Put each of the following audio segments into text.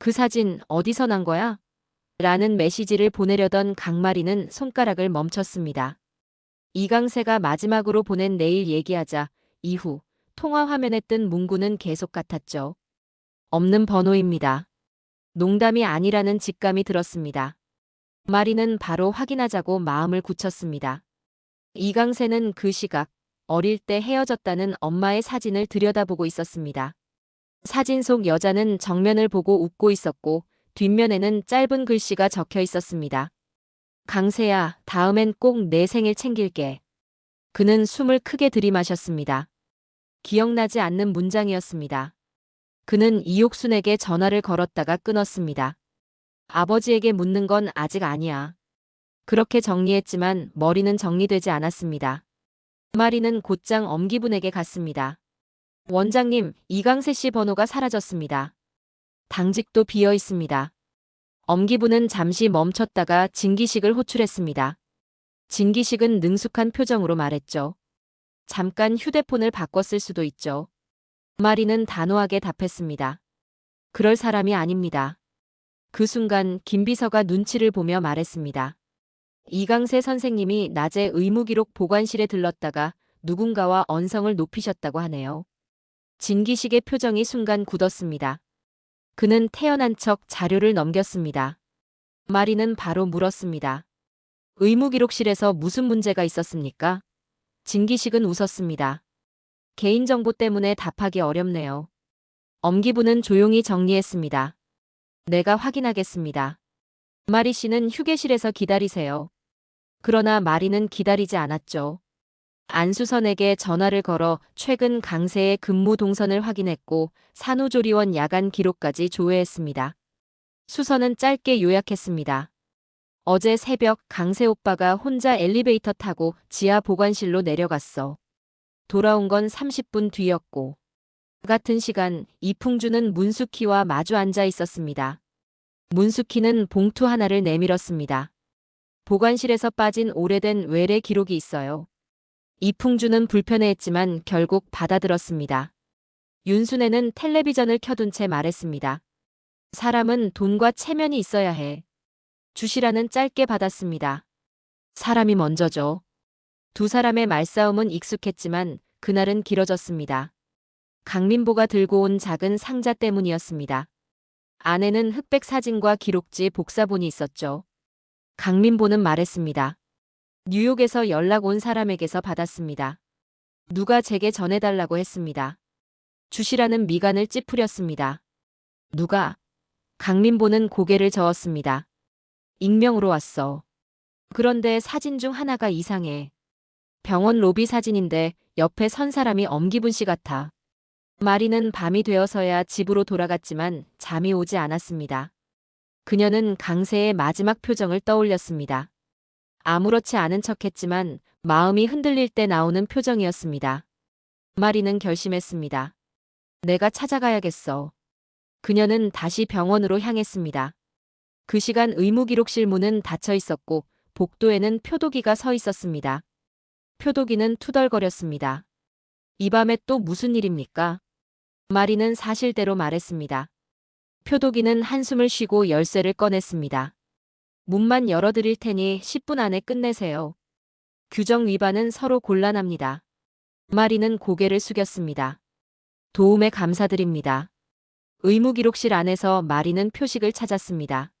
그 사진 어디서 난 거야? 라는 메시지를 보내려던 강마리는 손가락을 멈췄습니다. 이강세가 마지막으로 보낸 내일 얘기하자 이후 통화 화면에 뜬 문구는 계속 같았죠. 없는 번호입니다. 농담이 아니라는 직감이 들었습니다. 마리는 바로 확인하자고 마음을 굳혔습니다. 이강세는 그 시각 어릴 때 헤어졌다는 엄마의 사진을 들여다보고 있었습니다. 사진 속 여자는 정면을 보고 웃고 있었고 뒷면에는 짧은 글씨가 적혀 있었습니다. 강세야, 다음엔 꼭 내 생일 챙길게. 그는 숨을 크게 들이마셨습니다. 기억나지 않는 문장이었습니다. 그는 이옥순에게 전화를 걸었다가 끊었습니다. 아버지에게 묻는 건 아직 아니야. 그렇게 정리했지만 머리는 정리되지 않았습니다. 마리는 곧장 엄기분에게 갔습니다. 원장님, 이강세 씨 번호가 사라졌습니다. 당직도 비어 있습니다. 엄기분은 잠시 멈췄다가 진기식을 호출했습니다. 진기식은 능숙한 표정으로 말했죠. 잠깐 휴대폰을 바꿨을 수도 있죠. 마리는 단호하게 답했습니다. 그럴 사람이 아닙니다. 그 순간 김비서가 눈치를 보며 말했습니다. 이강세 선생님이 낮에 의무기록 보관실에 들렀다가 누군가와 언성을 높이셨다고 하네요. 진기식의 표정이 순간 굳었습니다. 그는 태어난 척 자료를 넘겼습니다. 마리는 바로 물었습니다. 의무기록실에서 무슨 문제가 있었습니까? 진기식은 웃었습니다. 개인정보 때문에 답하기 어렵네요. 엄기부는 조용히 정리했습니다. 내가 확인하겠습니다. 마리 씨는 휴게실에서 기다리세요. 그러나 마리는 기다리지 않았죠. 안수선에게 전화를 걸어 최근 강세의 근무 동선을 확인했고 산후조리원 야간 기록까지 조회했습니다. 수선은 짧게 요약했습니다. 어제 새벽 강세 오빠가 혼자 엘리베이터 타고 지하 보관실로 내려갔어. 돌아온 건 30분 뒤였고. 같은 시간 이풍주는 문수키와 마주 앉아 있었습니다. 문수키는 봉투 하나를 내밀었습니다. 보관실에서 빠진 오래된 외래 기록이 있어요. 이풍주는 불편해했지만 결국 받아들었습니다. 윤순애는 텔레비전을 켜둔 채 말했습니다. 사람은 돈과 체면이 있어야 해. 주시라는 짧게 받았습니다. 사람이 먼저죠. 두 사람의 말싸움은 익숙했지만 그날은 길어졌습니다. 강민보가 들고 온 작은 상자 때문이었습니다. 안에는 흑백 사진과 기록지 복사본이 있었죠. 강민보는 말했습니다. 뉴욕에서 연락 온 사람에게서 받았습니다. 누가 제게 전해달라고 했습니다. 주시라는 미간을 찌푸렸습니다. 누가? 강민보는 고개를 저었습니다. 익명으로 왔어. 그런데 사진 중 하나가 이상해. 병원 로비 사진인데 옆에 선 사람이 엄기분 씨 같아. 마리는 밤이 되어서야 집으로 돌아갔지만 잠이 오지 않았습니다. 그녀는 강세의 마지막 표정을 떠올렸습니다. 아무렇지 않은 척했지만 마음이 흔들릴 때 나오는 표정이었습니다. 마리는 결심했습니다. 내가 찾아가야겠어. 그녀는 다시 병원으로 향했습니다. 그 시간 의무기록실 문은 닫혀 있었고 복도에는 표도기가 서 있었습니다. 표도기는 투덜거렸습니다. 이 밤에 또 무슨 일입니까? 마리는 사실대로 말했습니다. 표도기는 한숨을 쉬고 열쇠를 꺼냈습니다. 문만 열어드릴 테니 10분 안에 끝내세요. 규정 위반은 서로 곤란합니다. 마리는 고개를 숙였습니다. 도움에 감사드립니다. 의무기록실 안에서 마리는 표식을 찾았습니다.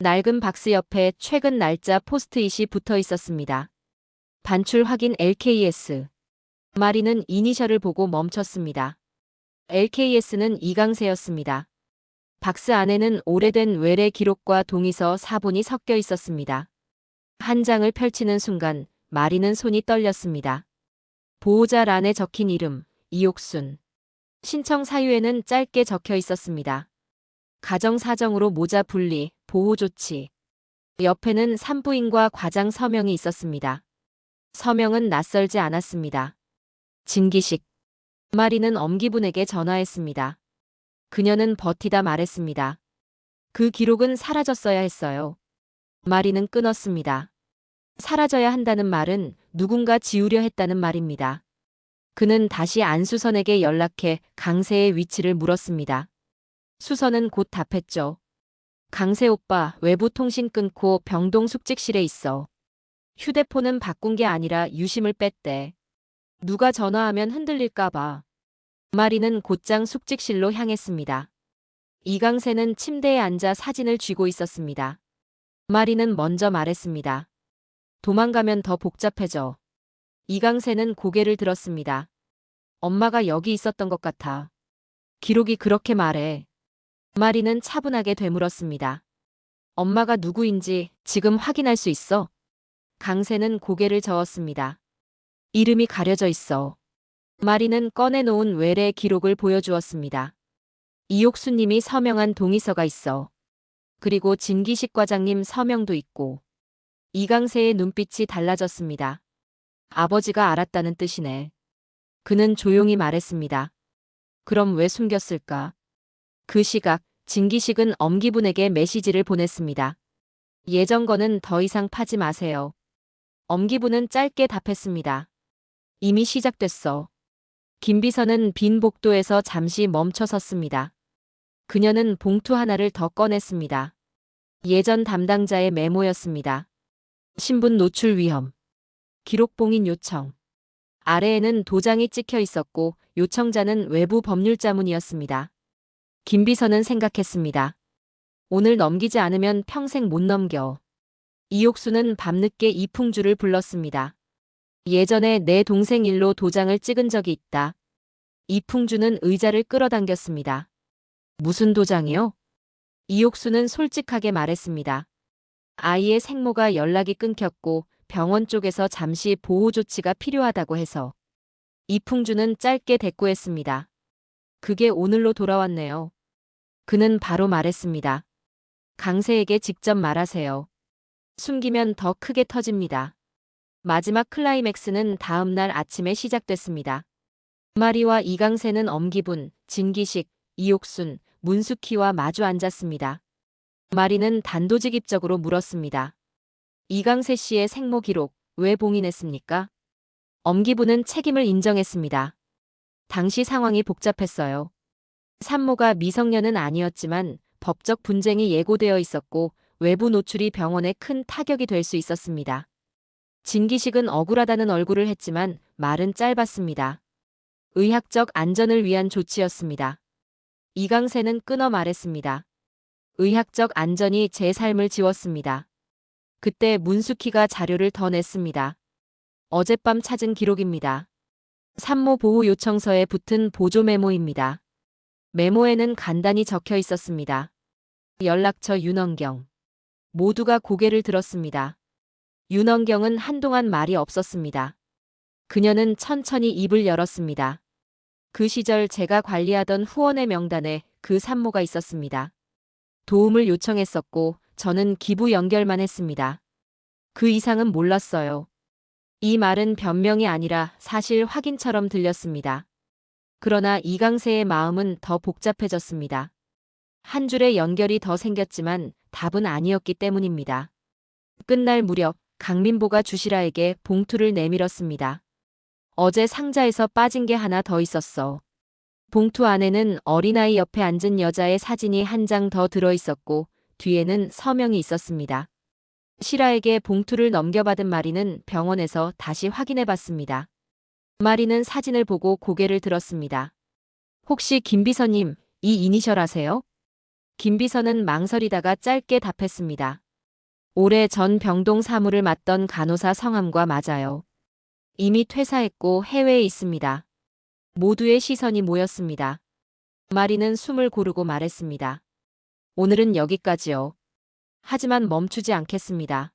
낡은 박스 옆에 최근 날짜 포스트잇이 붙어 있었습니다. 반출 확인 LKS. 마리는 이니셜을 보고 멈췄습니다. LKS는 이강세였습니다. 박스 안에는 오래된 외래 기록과 동의서 사본이 섞여 있었습니다. 한 장을 펼치는 순간 마리는 손이 떨렸습니다. 보호자란에 적힌 이름 이옥순. 신청 사유에는 짧게 적혀 있었습니다. 가정 사정으로 모자 분리, 보호 조치. 옆에는 산부인과 과장 서명이 있었습니다. 서명은 낯설지 않았습니다. 진기식. 마리는 엄기분에게 전화했습니다. 그녀는 버티다 말했습니다. 그 기록은 사라졌어야 했어요. 마리는 끊었습니다. 사라져야 한다는 말은 누군가 지우려 했다는 말입니다. 그는 다시 안수선에게 연락해 강세의 위치를 물었습니다. 수선은 곧 답했죠. 강세 오빠 외부 통신 끊고 병동 숙직실에 있어. 휴대폰은 바꾼 게 아니라 유심을 뺐대. 누가 전화하면 흔들릴까봐. 마리는 곧장 숙직실로 향했습니다. 이강세는 침대에 앉아 사진을 쥐고 있었습니다. 마리는 먼저 말했습니다. 도망가면 더 복잡해져. 이강세는 고개를 들었습니다. 엄마가 여기 있었던 것 같아. 기록이 그렇게 말해. 마리는 차분하게 되물었습니다. 엄마가 누구인지 지금 확인할 수 있어? 강세는 고개를 저었습니다. 이름이 가려져 있어. 마리는 꺼내놓은 외래 기록을 보여주었습니다. 이옥수님이 서명한 동의서가 있어. 그리고 진기식 과장님 서명도 있고. 이강세의 눈빛이 달라졌습니다. 아버지가 알았다는 뜻이네. 그는 조용히 말했습니다. 그럼 왜 숨겼을까? 그 시각, 진기식은 엄기분에게 메시지를 보냈습니다. 예전 거는 더 이상 파지 마세요. 엄기분은 짧게 답했습니다. 이미 시작됐어. 김 비서는 빈 복도에서 잠시 멈춰 섰습니다. 그녀는 봉투 하나를 더 꺼냈습니다. 예전 담당자의 메모였습니다. 신분 노출 위험. 기록 봉인 요청. 아래에는 도장이 찍혀 있었고 요청자는 외부 법률자문이었습니다. 김 비서는 생각했습니다. 오늘 넘기지 않으면 평생 못 넘겨. 이옥수는 밤늦게 이풍주를 불렀습니다. 예전에 내 동생 일로 도장을 찍은 적이 있다. 이풍주는 의자를 끌어당겼습니다. 무슨 도장이요? 이옥수는 솔직하게 말했습니다. 아이의 생모가 연락이 끊겼고 병원 쪽에서 잠시 보호 조치가 필요하다고 해서. 이풍주는 짧게 대꾸했습니다. 그게 오늘로 돌아왔네요. 그는 바로 말했습니다. 강세에게 직접 말하세요. 숨기면 더 크게 터집니다. 마지막 클라이맥스는 다음 날 아침에 시작됐습니다. 마리와 이강세는 엄기분, 진기식, 이옥순, 문숙희와 마주 앉았습니다. 마리는 단도직입적으로 물었습니다. 이강세 씨의 생모 기록 왜 봉인했습니까? 엄기부는 책임을 인정했습니다. 당시 상황이 복잡했어요. 산모가 미성년은 아니었지만 법적 분쟁이 예고되어 있었고 외부 노출이 병원에 큰 타격이 될 수 있었습니다. 진기식은 억울하다는 얼굴을 했지만 말은 짧았습니다. 의학적 안전을 위한 조치였습니다. 이강세는 끊어 말했습니다. 의학적 안전이 제 삶을 지웠습니다. 그때 문숙희가 자료를 더 냈습니다. 어젯밤 찾은 기록입니다. 산모 보호 요청서에 붙은 보조 메모입니다. 메모에는 간단히 적혀 있었습니다. 연락처 윤원경. 모두가 고개를 들었습니다. 윤원경은 한동안 말이 없었습니다. 그녀는 천천히 입을 열었습니다. 그 시절 제가 관리하던 후원의 명단에 그 산모가 있었습니다. 도움을 요청했었고 저는 기부 연결만 했습니다. 그 이상은 몰랐어요. 이 말은 변명이 아니라 사실 확인처럼 들렸습니다. 그러나 이강세의 마음은 더 복잡해졌습니다. 한 줄의 연결이 더 생겼지만 답은 아니었기 때문입니다. 끝날 무렵 강민보가 주시라에게 봉투를 내밀었습니다. 어제 상자에서 빠진 게 하나 더 있었어. 봉투 안에는 어린아이 옆에 앉은 여자의 사진이 한 장 더 들어 있었고 뒤에는 서명이 있었습니다. 시라에게 봉투를 넘겨받은 마리는 병원에서 다시 확인해 봤습니다. 마리는 사진을 보고 고개를 들었습니다. 혹시 김비서님, 이 이니셜 아세요? 김비서는 망설이다가 짧게 답했습니다. 올해 전 병동 사무를 맡던 간호사 성함과 맞아요. 이미 퇴사했고 해외에 있습니다. 모두의 시선이 모였습니다. 마리는 숨을 고르고 말했습니다. 오늘은 여기까지요. 하지만 멈추지 않겠습니다.